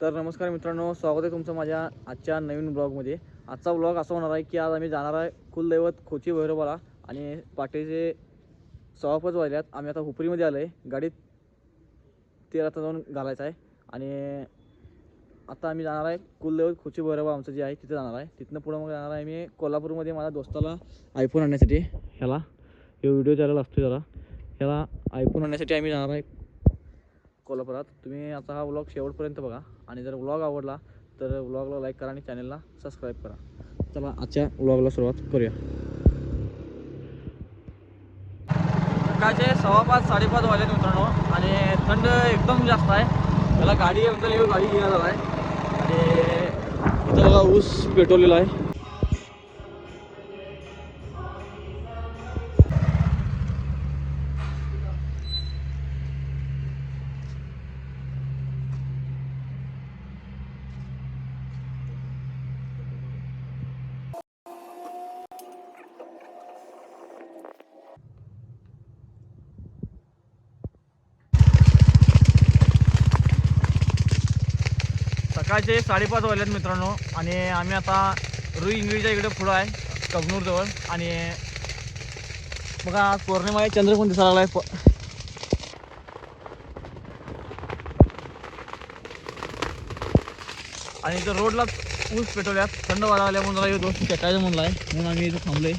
तर नमस्कार मित्रांनो स्वागत आहे तुमचं माझ्या आजच्या नवीन ब्लॉगमध्ये. आजचा ब्लॉग असा होणार आहे की आज आम्ही जाणार आहे कुलदैवत खोची भैरवाला आणि पाटेचे सवापच वाजल्यात. आम्ही आता हुपरीमध्ये आलो आहे गाडीत तेरा आता जाऊन घालायचं आहे. आणि आता आम्ही जाणार आहे कुलदैवत खोची भैरवा आमचं जे आहे तिथे जाणार आहे. तिथनं पुढं मग जाणार आहे मी कोल्हापूरमध्ये माझ्या दोस्ताला आयफोन आणण्यासाठी. ह्याला हे व्हिडिओ चॅनल असतो जरा. ह्याला आयफोन आणण्यासाठी आम्ही जाणार आहे कोल्हापुरात. तुम्ही आता हा ब्लॉग शेवटपर्यंत बघा. आणि जर व्लॉग आवडला तर व्लॉगला लाईक करा आणि चॅनलला सबस्क्राईब करा. चला आजच्या व्लॉगला सुरुवात करूया. सकाळचे सव्वा पाच साडेपाच वाजले मित्रांनो आणि थंड एकदम जास्त आहे. त्याला गाडी आमचा गाडी घेऊन आहे आणि इथं ऊस पेटवलेला आहे. सकाळचे साडेपाच वाजल्यात मित्रांनो आणि आम्ही आता रुई इंग्लिशच्या इकडे पुढं आहे कबनूरजवळ. आणि बघा आज पौर्णिमा आहे चंद्र पण दिसायला लागलाय. आणि इथं रोडला ऊस पेटवल्यात थंड वारा आल्या म्हणून जरा येतो शेकायचं म्हणलं आहे म्हणून आम्ही इथं थांबलोय.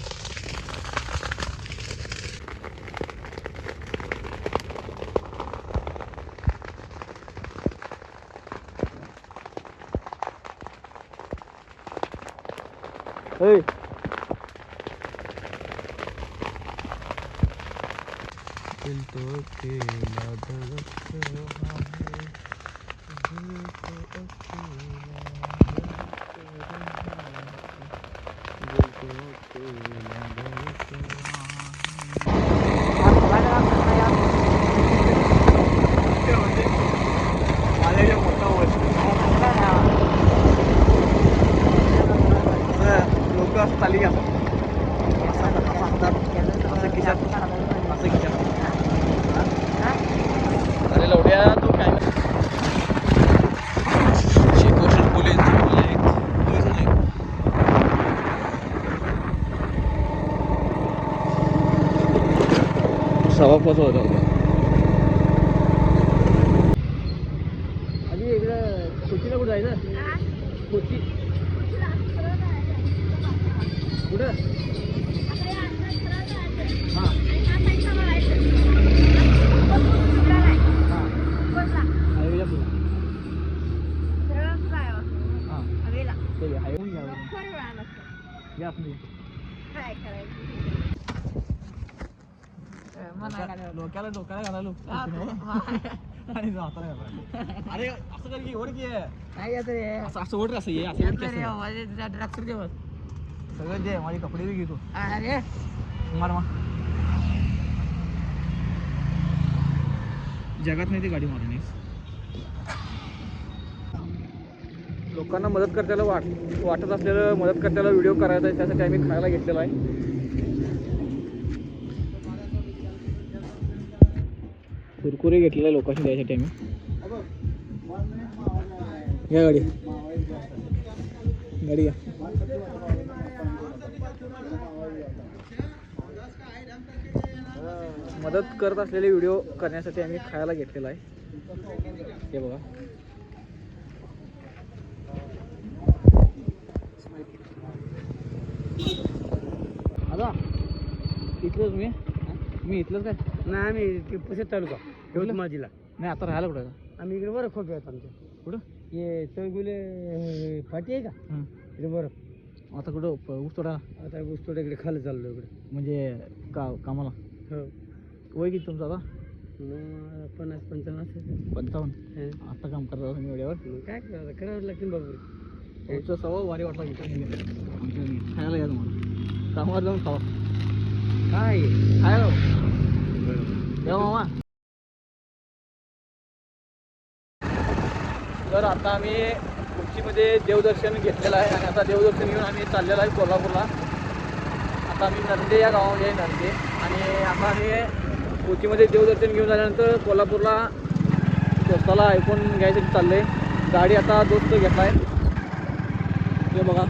Hey. दिल तो अकेला धड़क रहा है दिल तो अकेला धड़क रहा है दिल तो अकेला धड़क लोक असं चाली घालतात असं असं हातात असं खिशात असं खिशात अरे लवड्या तू काय शेकोशन पोलीस पोलीस आले सव्वा पाच होता आधी इकडं कोचीला कुठं जायचं कोची कुठं हां हां हायवेला पुढं हां ते हायवे घ्या या आपण डोक्याला डोक्याला घालायलो आणि तो हाताला घालायलो. अरे असं कर की ओढ की. असं असं ओढ रे असं ये असं ओढ की असं. सगळं दे माझे कपडे बी घेतो मार मा जगात नाही ती गाडी मारणे लोकांना मदत करताना वाट वाटत असलेलं मदत करताना व्हिडिओ करायचा आहे त्यासाठी आम्ही खायला घेतलेला आहे. कुरकुरे घेतलेले लोकांशी द्यायसाठी आम्ही. या गाडी. गाडी घ्या. मदत करत असलेले व्हिडिओ करण्यासाठी आम्ही खायला घेतलेला आहे. हे बघा. आता इथलंच मी मी इथलंच काय नाही आम्ही ते पुसत तालुका यवतमाळ जिल्हा नाही आता राहायला कुठं? आम्ही इकडे बरं खोके आहेत आमचे. कुठं? हे चौगुले फाटी आहे का? हं. इकडे बरं. आता कुठं? प- ऊस तोडा आता ऊस थोडं इकडे खाली चाललो इकडे. म्हणजे का कामाला? हो. वय किती तुमचं आता? मग पन्नास पंचावन्न असेल. पंचावन्न? हं. आता काम करता तुम्ही वेळेवर. मग काय करावं? करावं लागतील बाबू. तुमचं सवय वारी वाटला खायला घ्या तुम्हाला. कामावर जाऊन खावा. काय? खायला. या मामा तर आता आम्ही कुर्चीमध्ये देवदर्शन घेतलेलं आहे आणि आता देवदर्शन घेऊन आम्ही चाललेलो आहे कोल्हापूरला. आता आम्ही नंदे या गावामध्ये आहे नंदे. आणि आता आम्ही कोचीमध्ये देवदर्शन घेऊन झाल्यानंतर कोल्हापूरला दोस्ताला ऐकून घ्यायसाठी चाललं आहे गाडी आता दोस्त आहे हे बघा.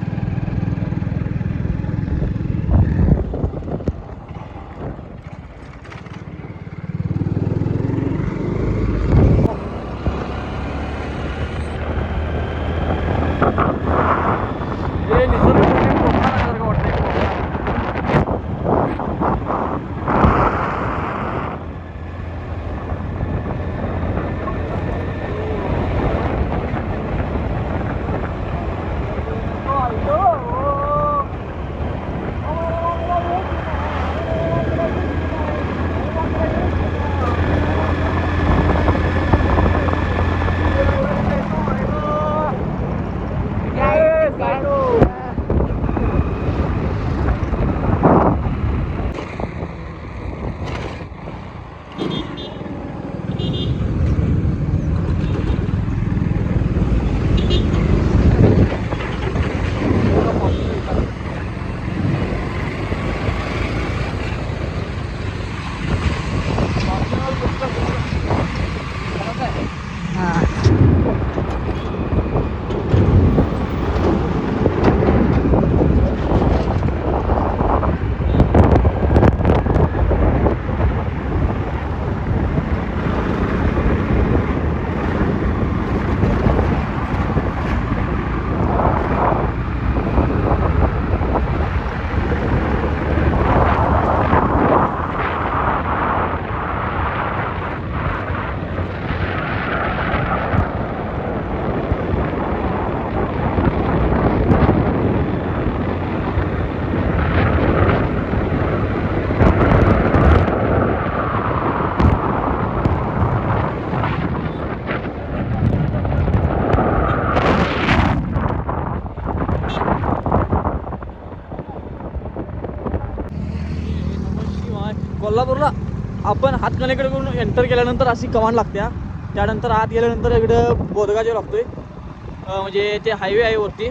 हातकणेकडे करून एंटर केल्यानंतर अशी कमान लागत्या त्यानंतर आत गेल्यानंतर इकडं बोदगाजे लागतोय आहे म्हणजे ते हायवे आहे वरती.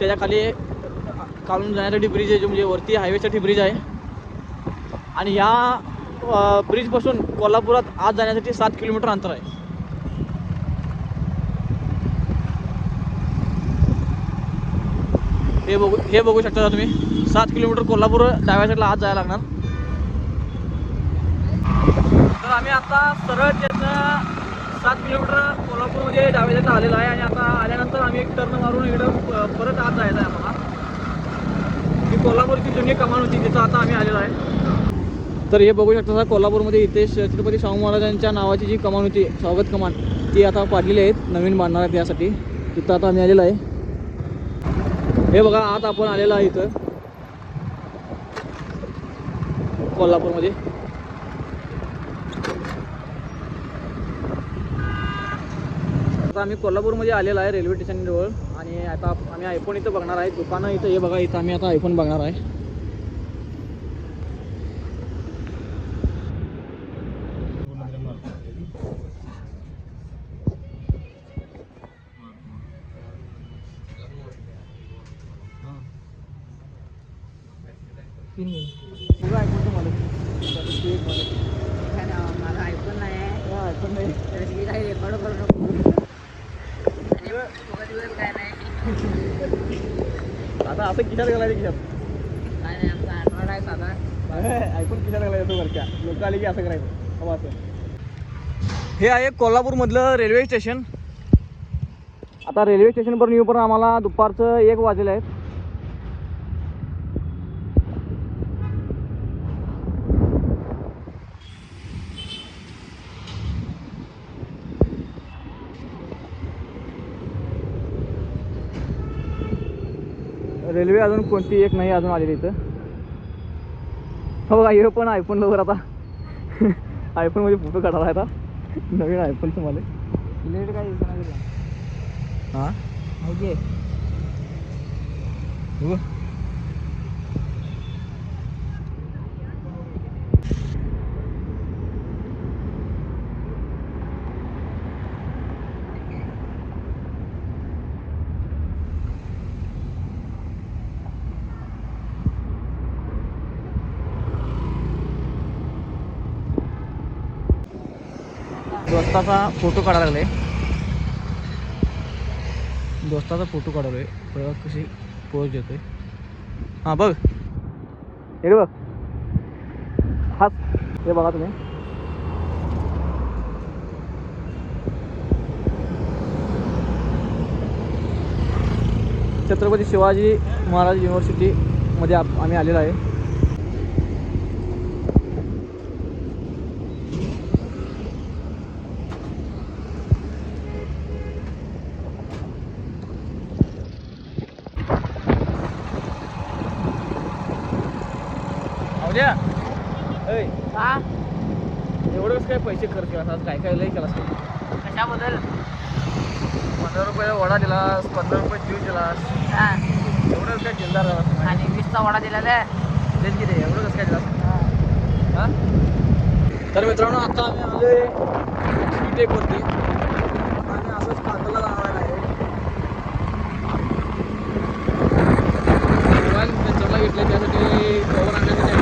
त्याच्याखाली काढून जाण्यासाठी ब्रिज आहे म्हणजे वरती हायवेसाठी ब्रिज आहे. आणि ह्या ब्रिजपासून कोल्हापुरात आत जाण्यासाठी सात किलोमीटर अंतर आहे. हे बघू हे बघू शकता का तुम्ही? सात किलोमीटर कोल्हापूर डाव्या साईडला आत जायला लागणार. तर आम्ही आता सरळ त्याचं सात किलोमीटर कोल्हापूरमध्ये डाव्या साईडला आलेलो आहे आणि आता आल्यानंतर आम्ही एक टर्न मारून इकडं प- परत आत जायचं आहे आम्हाला. ही कोल्हापूरची जुनी कमान होती तिथं आता आम्ही आलेलो आहे. तर हे बघू शकता कोल्हापूरमध्ये इथे छत्रपती शाहू महाराजांच्या नावाची जी कमान होती स्वागत कमान ती आता पाडलेली आहेत नवीन बांधणार आहेत यासाठी. तिथं आता आम्ही आलेलो आहे. हे बघा आता आपण आलेलो आहे इथं. कोल्हापूरमध्ये. आता आम्ही कोल्हापूरमध्ये आलेलो आहे रेल्वे स्टेशनजवळ आणि आता आम्ही आयफोन इथं बघणार आहे. दुकानं इथं हे बघा इथं आम्ही आता आयफोन बघणार आहे. मला ऐकून नाही. हा, आयफोन नाही. तर मी काही रेकॉर्ड करू नको आणि उगाच उगाच काय नाही आता असं खिशात घालायचं खिशात काय नाही आमचा आठवडा आहे साधा. आयफोन खिशात घालायचं तो वरच्या. लोक आले की असं करायचं. हवं असं हे आहे कोल्हापूरमधलं रेल्वे स्टेशन. आता रेल्वे स्टेशनपर्यंत येऊपर्यंत आम्हाला दुपारचं एक वाजलेलं आहे रेल्वे अजून कोणती एक नाही अजून आलेली इथं. हो बघा हे पण आयफोन लवर आता. आयफोनमध्ये फोटो काढायला आता नवीन आयफोनचं मला इलेक्ट्रिक काय हां? माहिती दोस्ताचा फोटो काढायला लागले. दोस्ताचा फोटो काढावे बघा कशी पोच देतोय. हां बघ. हे बघ. हाच. हे बघा तुम्ही. छत्रपती शिवाजी महाराज युनिव्हर्सिटीमध्ये आप आम्ही आलेलो आहे. आल्या एवढंच काय पैसे खर्च केला काय काय लय केला कशाबद्दल? पंधरा रुपये वडा दिला पंधरा रुपये जीव दिला एवढंच काय जिल्हा आणि वीसचा वडा दिलेला आहे. किती एवढंच काय दिला तर मित्रांनो आता आम्ही आलोय टेक वरती. आणि असंच कांदाला लावायला आहे. मोबाईल त्यांच्याला घेतले त्यासाठी कवर आणण्यासाठी.